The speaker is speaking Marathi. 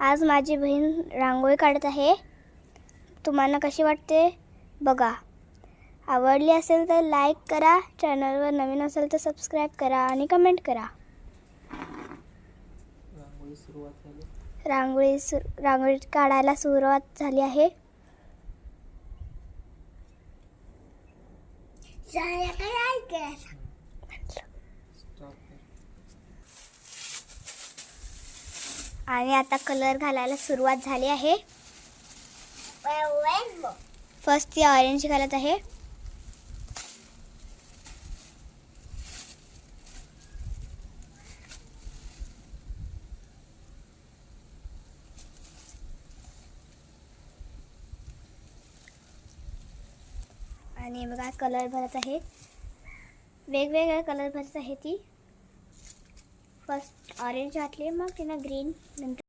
आज माझी बहीण रांगोळी काढत आहे. तुम्हाला कशी वाटते? बघा. आवडली असेल तर लाईक करा. चॅनलवर नवीन असेल तर सबस्क्राईब करा आणि कमेंट करा. रांगोळी सुरुवात रांगोळी सु रांगोळी काढायला सुरुवात झाली आहे. स्टॉप आणि आता कलर घालायला सुरुवात झाली आहे. फर्स्ट ती ऑरेंज घालत आहे. आणि बघा कलर भरत आहे. वेगवेगळे कलर भरत आहे ती. फर्स्ट ऑरेंज घातले मग तिनं ग्रीन नंतर